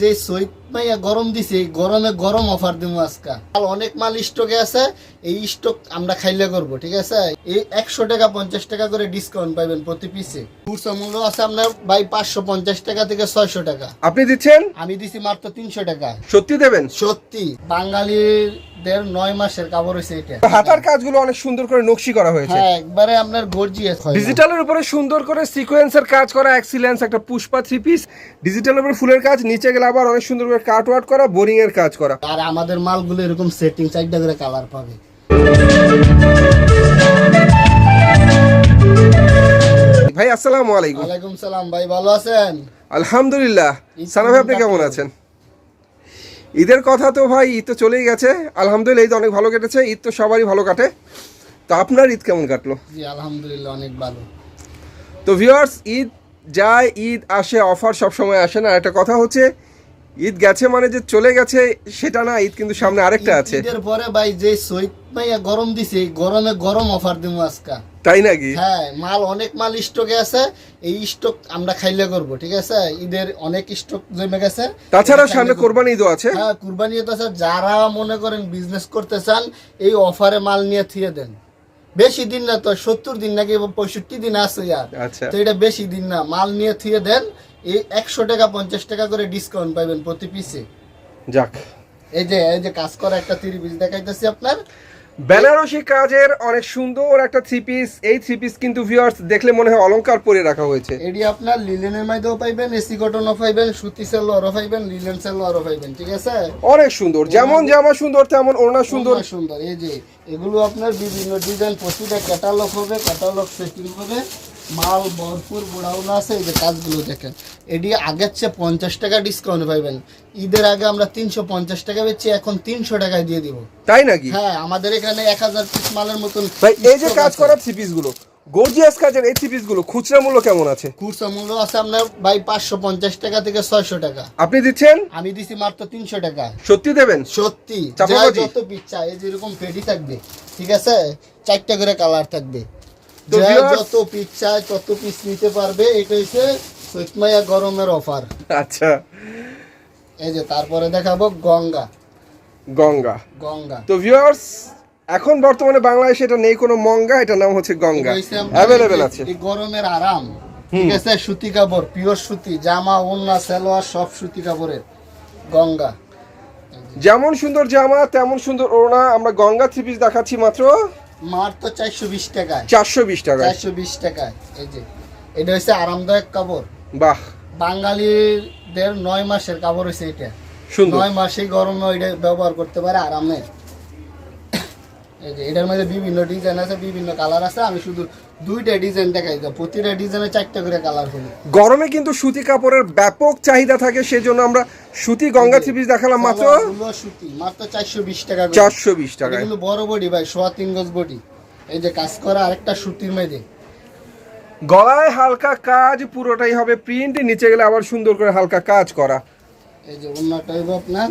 যে সৈত মাইয়া গরম দিছে গরমে গরম অফার দিব আজকা। অনেক মাল স্টকে আছে এই স্টক আমরা খাইলে করব ঠিক আছে? এই একশো টাকা পঞ্চাশ টাকা করে ডিসকাউন্ট পাইবেন প্রতি পিসে খুচরা মূল্য আছে আপনার বাই পাঁচশো পঞ্চাশ টাকা থেকে ছয়শো টাকা। আপনি দিচ্ছেন? আমি দিছি মাত্র তিনশো টাকা। সত্যি দেবেন? সত্যি। বাঙালিদের নয় মাসের কাপড় হয়েছে এটা। হাতার কাজগুলো অনেক সুন্দর করে নকশি করা হয়েছে। হ্যাঁ একবারে আপনার গর্জিয়াস হয়। ডিজিটালের উপরে সুন্দর করে সিকোয়েন্সের কাজ করা এক্সিলেন্স একটা পুষ্পা থ্রি পিস ডিজিটালের উপরে ফুলের কাজ নিচে গেলে আবার অনেক সুন্দর করে কাট ওয়াট করা বোরিং এর কাজ করা। আর আমাদের মালগুলো এরকম সেটিং চারটা করে কালার পাবে। ভাই আসসালামু আলাইকুম। ওয়ালাইকুম সালাম ভাই ভালো আছেন? আলহামদুলিল্লাহ। সানা ভাই আপনি কেমন আছেন? ঈদের কথা তো ভাই ঈদ তো চলেই গেছে। আলহামদুলিল্লাহ ঈদ অনেক ভালো কেটেছে ঈদ তো সবারই ভালো কাটে। তো আপনার ঈদ কেমন কাটলো? জি আলহামদুলিল্লাহ অনেক ভালো। তো ভিউয়ার্স ঈদ যায় ঈদ আসে অফার সব সময় আসে না। একটা কথা হচ্ছে ঈদ গেছে মানে যে চলে গেছে সেটা না ঈদ কিন্তু সামনে আরেকটা আছে। ঈদের পরে ভাই যে সৈত মাইয়া গরম দিছে গরমে গরম অফার দিব আজকা। তাই নাকি? হ্যাঁ মাল অনেক মাল স্টকে আছে এই স্টক আমরা খাইলে করব ঠিক আছে? ঈদের অনেক স্টক জমে গেছে। তাছাড়া সামনে। কোরবানি ঈদও আছে। হ্যাঁ কুরবানি ঈদ আছে। যারা মনে করেন বিজনেস করতে চান এই অফারে মাল নিয়ে থিয়ে দেন। বেশি দিন না তো সত্তর দিন নাকি পঁয়ষট্টি দিন আছে আচ্ছা। তো এটা বেশি দিন না মাল নিয়ে থিয়ে দেন। এই একশো টাকা পঞ্চাশ টাকা করে ডিসকাউন্ট পাইবেন প্রতি পিসে যাক। এই যে এই যে কাজ করা একটা থ্রি পিস দেখাইতেছি আপনার। বেনারসি কাজের অনেক সুন্দর একটা থ্রি পিস এই থ্রি পিস কিন্তু ভিউয়ার্স দেখলে মনে হয় অলংকার পরে রাখা হয়েছে। এটি আপনার লিলেনের মাইতেও পাইবেন এসি কটনও পাইবেন সুতি সেলোয়ারও পাইবেন লিলেন সেলোয়ারও পাইবেন ঠিক আছে? অনেক সুন্দর যেমন জামা সুন্দর তেমন ওড়না সুন্দর সুন্দর। সুন্দর এই যে এগুলো আপনার বিভিন্ন ডিজাইন প্রতিটা ক্যাটালগ হবে ক্যাটালগ সেটিং হবে। মাল ভরপুর বুড়াউনা আছে এই যে কাজগুলো দেখেন। এটি আগের চেয়ে পঞ্চাশ টাকা ডিসকাউন্ট পাইবেন। ঈদের আগে আমরা তিনশো পঞ্চাশ টাকা বেচছি এখন তিনশো টাকায় দিয়ে দিব। তাই নাকি? হ্যাঁ আমাদের এখানে এক হাজার পিস মালের মতন ভাই এই যে কাজ। করা থ্রি পিসগুলো গর্জিয়াস কাজের এই থ্রি গুলো খুচরা মূল্য কেমন আছে? খুচরা মূল্য আছে আপনার বাই পাঁচশো পঞ্চাশ টাকা থেকে ছয়শো টাকা। আপনি দিচ্ছেন? আমি দিছি মাত্র তিনশো টাকা। সত্যি দেবেন? সত্যি? যত পিচ্ছা এই যেরকম পেটি থাকবে ঠিক আছে? চারটা করে কালার থাকবে। যত পিস চায় তত পিস নিতে পারবে এটা হচ্ছে সৈতমাইয়া গরমের অফার আচ্ছা। এই যে তারপরে দেখাবো গঙ্গা। গঙ্গা। গঙ্গা। তো ভিউয়ার্স এখন বর্তমানে বাংলাদেশে এটা নেই কোনো মঙ্গা এটার নাম হচ্ছে গঙ্গা। এটা অ্যাভেলেবেল আছে। এই গরমের আরাম। ঠিক আছে? সুতি কাপড় পিওর সুতি জামা ওন্না সালোয়ার সব সুতি কাপড়ের। গঙ্গা। যেমন সুন্দর জামা তেমন সুন্দর ওড়না আমরা গঙ্গা থ্রি পিস দেখাচ্ছি মাত্র। মার তো চারশো বিশ টাকায়। চারশো বিশ টাকায়? চারশো বিশ টাকায় এই যে। এটা হচ্ছে আরামদায়ক কাপড়। বাহ। বাঙালিদের নয় মাসের কাপড় হয়েছে এটা। নয় মাসে গরমে ওইটা ব্যবহার করতে পারে আরামে। এই যে এটার মধ্যে বিভিন্ন ডিজাইন আছে বিভিন্ন কালার আছে আমি শুধু দুইটা ডিজাইন দেখাই প্রতিটা ডিজাইনে চারটা করে কালার হলো গরমে কিন্তু সুতি কাপড়ের ব্যাপক চাহিদা থাকে সেজন্য আমরা সুতি গঙ্গা থ্রি পিস দেখালাম মাত্র। সুতি মাত্র চারশো বিশ টাকা চারশো বিশ টাকায় এগুলো বড় বডি ভাই সোয়া তিন গজ বডি এই যে কাজ করা আরেকটা সুতির মধ্যে। গলায় হালকা কাজ পুরোটাই হবে প্রিন্ট নিচে গেলে আবার সুন্দর করে হালকা কাজ করা। এই যে অন্যটা আপনার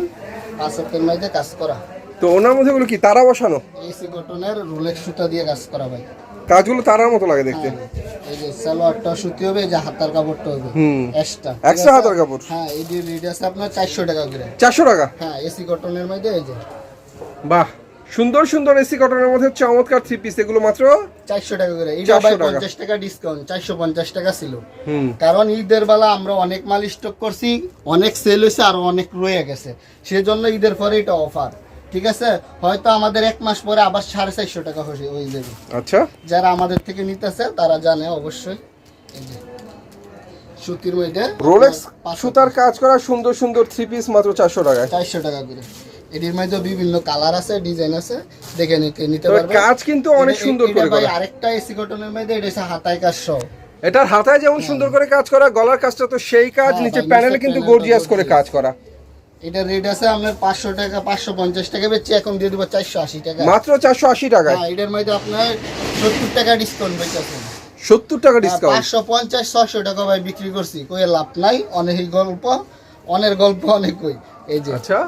পাঁচ হাতের মধ্যে কাজ করা। তো ওনার মধ্যে গুলো কি তারা বসানো? এসি কটনের রোলেক্স সুতা দিয়ে কাজ করা ভাই। কাজগুলো তারার মতো লাগে দেখতে। হ্যাঁ, এই যে সালোয়ারটা সুতি হবে যে হাতার কাপড়টা হবে। হুম। এক্সট্রা। হাতার কাপড়? হ্যাঁ এই যে রেট আছে আপনার চারশো টাকা করে। চারশো টাকা? হ্যাঁ এসি কটনের মধ্যে এই যে। বাহ সুন্দর সুন্দর এসি কটনের মধ্যে চমৎকার থ্রি পিস এগুলো মাত্র চারশো টাকা করে। এটা 400 ভাই পঞ্চাশ টাকা ডিসকাউন্ট চারশো পঞ্চাশ টাকা ছিল। হুম। কারণ ঈদের বেলা আমরা অনেক মাল স্টক করছি অনেক সেল হয়েছে আর অনেক রয়ে গেছে। সেজন্য ঈদের পরে এটা অফার ঠিক আছে? হয়তো আমাদের এক মাস পরে আবার সাড়ে চারশো টাকা হয়ে হয়ে যাবে। আচ্ছা। যারা আমাদের থেকে নিতেছে তারা জানে অবশ্যই। সুতির মধ্যে রোলেক্স সুতার কাজ করা সুন্দর সুন্দর থ্রি পিস মাত্র চারশো টাকায়। চারশো টাকা করে। এটির মধ্যে বিভিন্ন কালার আছে ডিজাইন আছে। দেখে নিতে পারবে। কাজ কিন্তু অনেক সুন্দর করে ভাই করা। আরেকটা এসি কটনের মধ্যে এটা হচ্ছে হাতায় কাজ সহ। এটার হাতায় যেমন সুন্দর করে কাজ করা গলার কাজটা তো সেই কাজ হ্যাঁ, নিচে প্যানেলে কিন্তু গর্জিয়াস করে কাজ করা। এটা রেট আছে আপনার পাঁচশো টাকা পাঁচশো পঞ্চাশ টাকা বেচছি এখন দিয়ে দেবো চারশো আশি টাকা। মাত্র চারশো আশি টাকায়? হ্যাঁ এটার মধ্যে আপনার সত্তর টাকা ডিসকাউন্ট বেচেছে। সত্তর টাকা ডিসকাউন্ট পাঁচশো পঞ্চাশ ছয়শো টাকা ভাই বিক্রি করছি। কই লাভ নাই অনেকই গল্প অনেক গল্প অনেক কই। এই যে। আচ্ছা।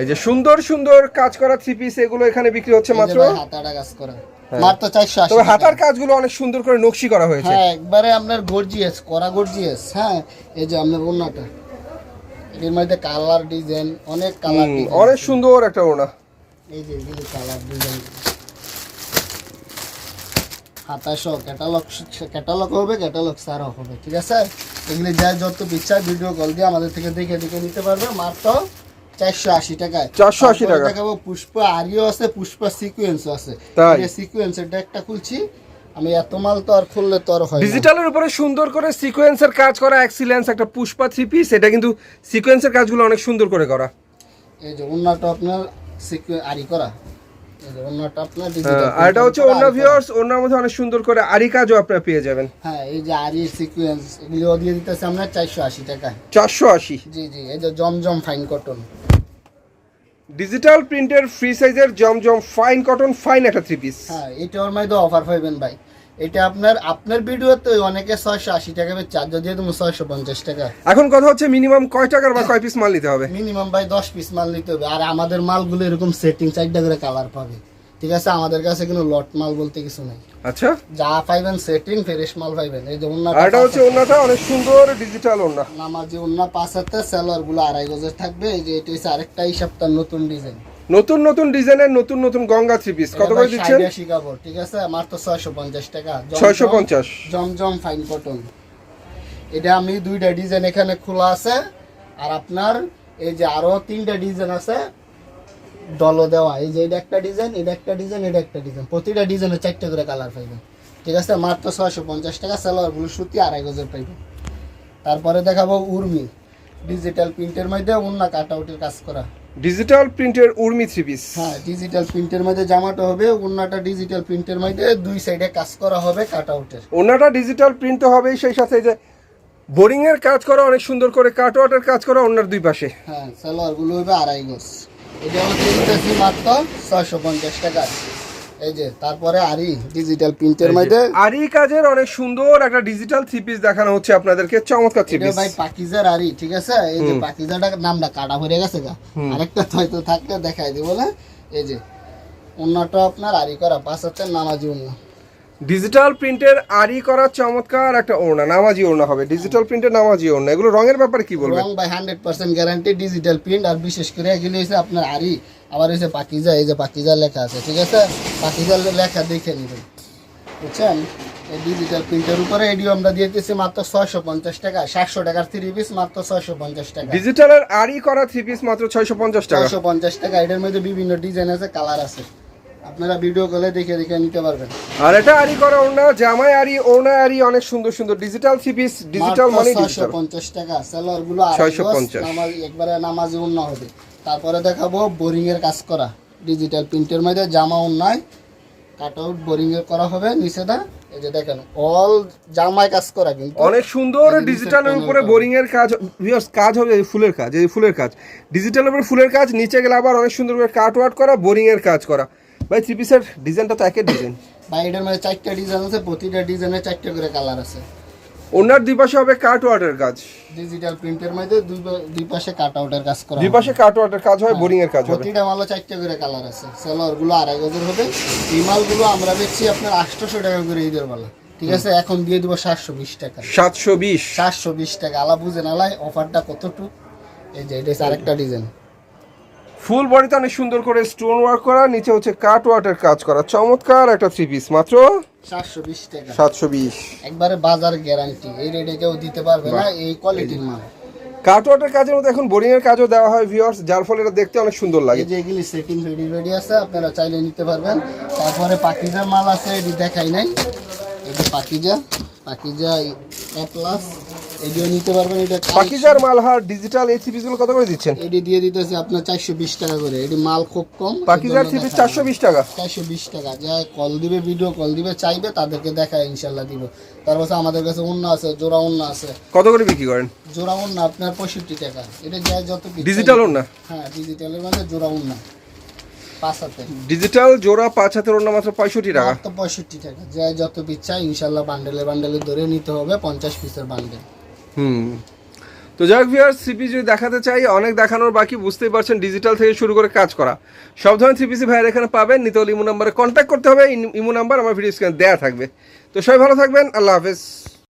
এই যে সুন্দর সুন্দর কাজ করা থ্রি পিস এগুলো এখানে বিক্রি হচ্ছে মাত্র? হাতাটা কাজ করা। মাত্র চারশো আশি তবে হাতার কাজগুলো অনেক সুন্দর করে নকশি করা হয়েছে। হ্যাঁ একবারে আপনার গর্জিয়াস করা গর্জিয়াস হ্যাঁ এই যে আপনার ওন্নাটা এর মধ্যে কালার ডিজাইন অনেক কালার অনেক সুন্দর একটা ওড়না। এই যে এগুলি কালার ডিজাইন। সাতাশো ক্যাটালগ ক্যাটালগ হবে ক্যাটালগ সারও হবে ঠিক আছে? এগুলি যা যত ইচ্ছা ভিডিও কল দিয়ে আমাদের থেকে দেখে দেখে নিতে পারবে। মাত্র চারশো আশি টাকায়। 480 তারপরে টাকা। পুষ্প আরিও আছে পুষ্প সিকুয়েন্সও আছে? সিকুয়েন্সের একটা খুলছি। আমি এত মাল তো আর খুললে তো আর হয় ডিজিটালের উপরে সুন্দর করে সিকোয়েন্সের কাজ করা এক্সিলেন্স একটা পুষ্পা থ্রি পিস এটা কিন্তু সিকোয়েন্সের কাজগুলো অনেক সুন্দর করে করা। এই যে অন্যটা আপনার আরি করা। হ্যাঁ, আর এটা হচ্ছে অন্য ভিউয়ার্স অন্যর মধ্যে অনেক সুন্দর করে আরি কাজও আপনারা পেয়ে যাবেন। হ্যাঁ এই যে আরি সিকুয়েন্স এগুলিও দিয়ে দিতেছে আমরা চারশো আশি টাকা চারশো আশি। জি জি এই যে জমজম ফাইন কটন ডিজিটাল প্রিন্টের ফ্রি সাইজের জমজম ফাইন কটন ফাইন একটা থ্রি পিস হ্যাঁ এটা ওর মধ্যে অফার পাইবেন ভাই। এটা আপনার আপনার ভিডিওতে অনেকে ছয়শো আশি টাকা বে চার্জ দিয়ে তুমি ছয়শো পঞ্চাশ টাকা। এখন কথা হচ্ছে মিনিমাম কয় টাকার বা কয় পিস মাল নিতে হবে? মিনিমাম ভাই দশ পিস মাল নিতে হবে। আর আমাদের মালগুলো এরকম সেটিং চারটা করে কালার পাবে। ঠিক আছে আমাদের কাছে কোনো লট মাল বলতে কিছু নেই। আচ্ছা। যা পাইবেন সেটিং ফ্রেশ মাল পাইবেন। এই যে আর এটা হচ্ছে অন্যটা অনেক সুন্দর ডিজিটাল ওন্না নামাজি অন্য পাঁচ হাতে সেলারগুলো আড়াই গজের থাকবে এই যে এটা হচ্ছে আরেকটা এই সপ্তাহ নতুন ডিজাইন নতুন নতুন ডিজাইনের নতুন নতুন গঙ্গা থ্রি পিস কত করে দিচ্ছেন? শিকাবো ঠিক আছে? আমার তো ছয়শো পঞ্চাশ টাকা। জমজম- ছয়শো পঞ্চাশ। জমজম ফাইন কটন এটা আমি দুইটা ডিজাইন এখানে খোলা আছে। আর আপনার এই যে আরও তিনটা ডিজাইন আছে ডলো দেওয়া। এই যে এটা একটা ডিজাইন এটা একটা ডিজাইন এটা একটা ডিজাইন প্রতিটা ডিজাইনে চারটে করে কালার পাইবেন ঠিক আছে? মাত্র ছয়শো পঞ্চাশ টাকা সালোয়ারগুলো সুতি আড়াই গজের পাইবেন তারপরে দেখাবো উর্মি। ডিজিটাল প্রিন্টের মধ্যে অন্য কাট আউটের কাজ করা। ডিজিটাল প্রিন্টের উর্মি থ্রি পিস হ্যাঁ ডিজিটাল প্রিন্টের মধ্যে জামাটা হবে অন্যটা ডিজিটাল প্রিন্টের মধ্যে দুই সাইডে কাজ করা হবে কাট আউটের ওনাটা ডিজিটাল প্রিন্ট তো হবেই সেই সাথে যে বোরিং এর কাজ করা অনেক সুন্দর করে কাটওয়াটের কাজ করা ওনার দুই পাশে। হ্যাঁ সালোয়ারগুলো হবে আড়াই গোস এটা হচ্ছে মাত্র ছয়শো পঞ্চাশ টাকা। এই যে তারপরে আরি ডিজিটাল প্রিন্টের মধ্যে। আরি কাজের অনেক সুন্দর একটা ডিজিটাল থ্রি পিস দেখানো হচ্ছে আপনাদেরকে চমৎকার থ্রি পিস ভাই পাকিজার আরি ঠিক আছে? এই যে পাকিজাটার নামটা কাটা হয়ে গেছে গা। আরেকটা হয়তো থাকলে দেখাই দিব না। এই যে অন্যটা আপনার আরি করা পাঁচ হাজার নামাজি অন্য। ডিজিটাল প্রিন্টের আরি করা চমৎকার একটা ওড়না নামাজি ওড়না হবে। ডিজিটাল প্রিন্টের নামাজি ওড়না। এগুলো রঙের ব্যাপারে কি বলবেন? রং by hundred percent guarantee digital print আর বিশেষ করে এগুলো হচ্ছে আপনার আরি আবার হচ্ছে পাকিজা এই যে পাকিজা লেখা আছে ঠিক আছে? পাকিজার লেখা দেখে নেবেন। বুঝছেন? এই ডিজিটাল প্রিন্টের উপরে এডিও আমরা দিয়েছি মাত্র ছয়শো পঞ্চাশ টাকা সাতশো টাকার থ্রি পিস মাত্র ছয়শো পঞ্চাশ টাকা। ডিজিটালের আরি করা থ্রি পিস মাত্র ছয়শো পঞ্চাশ টাকা। ছয়শো পঞ্চাশ টাকা এটার মধ্যে বিভিন্ন ডিজাইন আছে কালার আছে। আপনারা ভিডিও কলে দেখে দেখে নিতে পারবেন। আর এটা আরি করা ওড়না জামাই আরি ওড়না আরি অনেক সুন্দর সুন্দর ডিজিটাল থ্রি পিস ডিজিটাল মানে ডিজিটাল পঞ্চাশ টাকা। সেলারগুলো 650 নামাজ একবারে নামাজি অন্য হবে। তারপরে দেখাবো বোরিং এর কাজ করা। ডিজিটাল প্রিন্টের মধ্যে জামা অন্যায় কাট আউট বোরিং এর করা হবে নিচেটা এই যে দেখেন অল জামায় কাজ করা কিন্তু। অনেক সুন্দর ডিজিটালের উপরে বোরিং এর কাজ ভিউয়ার্স কাজ হবে এই ফুলের কাজ এই ফুলের কাজ। ডিজিটালের উপরে ফুলের কাজ নিচে গেলে আবার অনেক সুন্দর করে কাট ওয়াট করা বোরিং এর কাজ করা। ভাই থ্রি পিসের ডিজাইনটা তো একই ডিজাইন বা এটার মধ্যে চারটা ডিজাইন আছে প্রতিটা ডিজাইনে চারটে করে কালার আছে। ওনার দুই পাশে হবে কাট ওয়াটের কাজ ডিজিটাল প্রিন্টের মধ্যে দুই দুই পাশে কাট আউটের কাজ করা দুই পাশে কাট ওয়াটের কাজ হয় বোরিং এর কাজ হবে। প্রতিটা মালও চারটে করে কালার আছে। সেলোয়ারগুলো আড়াই গজের হবে। এই মালগুলো আমরা বেচছি আপনার আটশোশো টাকা করে ঈদের বেলা। ঠিক আছে এখন দিয়ে দিব সাতশো বিশ টাকা। সাতশো বিশ। সাতশো বিশ টাকা। আলা বুঝেন আলাই অফারটা কতটুকু? এই যে এটা আরেকটা ডিজাইন ফুল বডিতে অনেক সুন্দর করে স্টোন ওয়ার্ক করা নিচে হচ্ছে কাট ওয়াটের কাজ করা। চমৎকার একটা থ্রি পিস মাত্র সাতশো বিশ টাকা। সাতশো বিশ। একবারে বাজার গ্যারান্টি এই রেটে কেউ দিতে পারবে না এই কোয়ালিটির মাল। কাজের মধ্যে এখন বোরিং এর কাজও দেওয়া হয় ভিউয়ার্স যার ফলে এটা দেখতে অনেক সুন্দর লাগে। যে এগুলি সেটিং রেডি রেডি আছে আপনারা চাইলে নিতে পারবেন। তারপরে পাকিজার মাল আছে এটি দেখাই নাই। পাকিজা পাকিজা এ প্লাস এটিও নিতে পারবেন এটা পাকিজার মালহার ডিজিটাল এই থ্রি পিসগুলো কত করে দিচ্ছেন? এটি দিয়ে দিতেছে আপনার চারশো বিশ টাকা করে। এটি মাল খুব কম পাকিজার থ্রি পিস চারশো বিশ টাকা। চারশো বিশ টাকা। যা কল দিবে ভিডিও কল দিবে চাইবে তাদেরকে দেখায় ইনশাল্লাহ দিব। তারপর আমাদের কাছে অন্য আছে জোড়া অন্য আছে। কত করে বিক্রি করেন? জোড়া অন্য আপনার পঁয়ষট্টি টাকা। এটা যা যত ডিজিটাল না হ্যাঁ ডিজিটালের মধ্যে জোড়া অন্য ডিজিটাল জোড়া পাঁচ হাতের অন্য মাত্র পঁয়ষট্টি টাকা। পঁয়ষট্টি টাকা। যা যত পিস চাই ইনশাল্লাহ বান্ডেলে বান্ডেলে ধরে নিতে হবে পঞ্চাশ পিসের বান্ডেল হুম। তো যাক ভিউয়ার সিপি যদি দেখাতে চাই, অনেক দেখানোর বাকি, বুঝতেই পারছেন ডিজিটাল থেকে শুরু করে কাজ করা। সব ধরনের সিপিসি পিসি ভাইয়ের এখানে পাবেন নিতে হলে ইমো নাম্বারে কন্ট্যাক্ট করতে হবে, ইমো নাম্বার আমার ভিডিও স্ক্রিনে দেওয়া থাকবে। তো সবাই ভালো থাকবেন, আল্লাহ হাফেজ।